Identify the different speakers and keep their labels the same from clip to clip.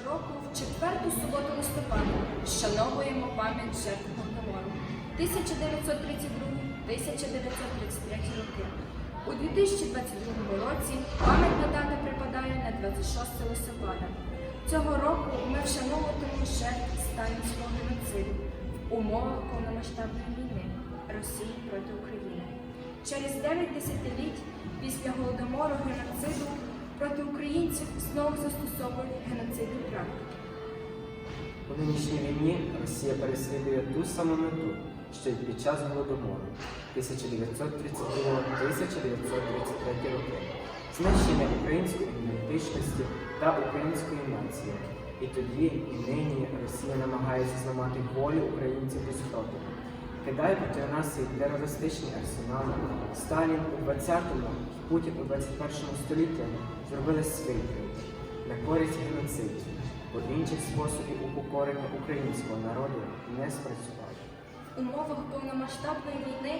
Speaker 1: щороку в четверту суботу листопада вшановуємо пам'ять жертв Голодомору 1932-1933 роки. У 2022 році пам'ятна дата припадає на 26 листопада. Цього року ми вшановуватимемо жертв сталінського геноциду в умовах повномасштабної війни Росії проти України. Через 9 десятиліть після голодомору геноциду знову застосовують геноцидні практики.
Speaker 2: У нинішній війні Росія переслідує ту саму мету, що й під час голодомору 1932-1933 роки знищення української ідентичності та української нації. І тоді, і нині Росія намагається зламати волю українців до спротиву. Кидає проти нас свій терористичний арсенал. Сталін у 20-му, Путін у 21 столітті зробили свій крик на користь геноцидів, бо інших способів упокорення українського народу не спрацювали.
Speaker 1: В умовах повномасштабної війни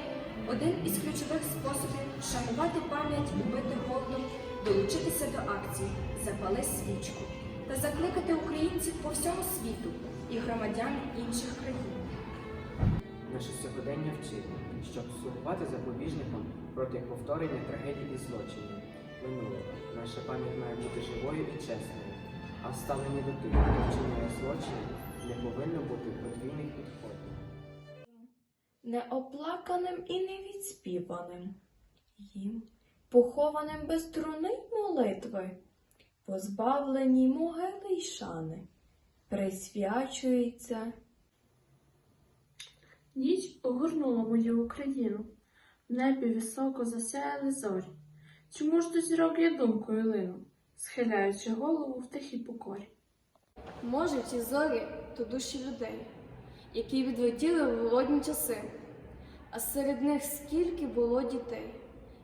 Speaker 1: один із ключових способів вшанувати пам'ять убитих голодом долучитися до акції Запали свічку та закликати українців по всьому світу і громадян інших країн.
Speaker 2: Наше сьогодення вчить, щоб слугувати запобіжником проти повторення трагедій і злочинів минулого. Наша пам'ять має бути живою і чесною, а в ставленні до тих, хто вчиняє злочини, не повинно бути подвійних підходів.
Speaker 3: неоплаканим і невідспіваним, їм, похованим без труни молитви, позбавлені могили й шани, присвячується
Speaker 4: Ніч огорнула мою Україну, в небі високо засяяли зорі. Чому ж до зірок я думкою лину, схиляючи голову в тихій покорі?
Speaker 5: Може, ті зорі то душі людей, які відлетіли в голодні часи, а серед них скільки було дітей,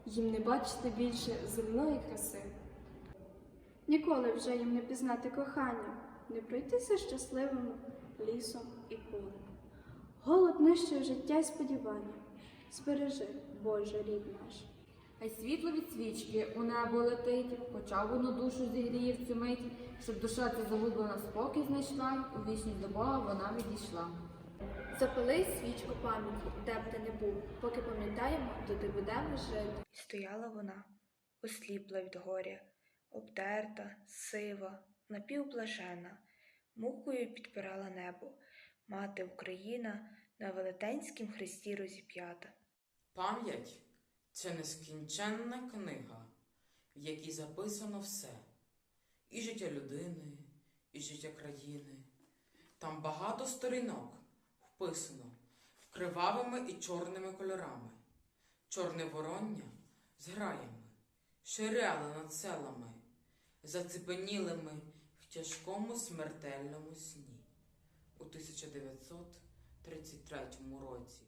Speaker 5: їм не бачити більше земної краси.
Speaker 6: Ніколи вже їм не пізнати кохання, не пройтися щасливими лісом і полем. Голод нищив життя й сподівання. Збережи, Боже, рід наш.
Speaker 7: Хай світло від свічки у небо летить, хоча воно душу зігріє в цю мить, щоб душа ця загублена спокій знайшла, у вічність до Бога вона відійшла.
Speaker 6: Запали свічку пам'яті, де б ти не був, поки пам'ятаємо, доти будемо жити.
Speaker 8: Стояла вона, осліпла від горя, обдерта, сива, напівблажена, мукою підпирала небо, мати Україна на велетенськім хресті розіп'ята.
Speaker 9: Пам'ять це нескінченна книга, в якій записано все і життя людини, і життя країни. Там багато сторінок вписано кривавими і чорними кольорами, чорне вороння з граями, ширяли над селами, зацепенілими в тяжкому смертельному сні у 1933 році.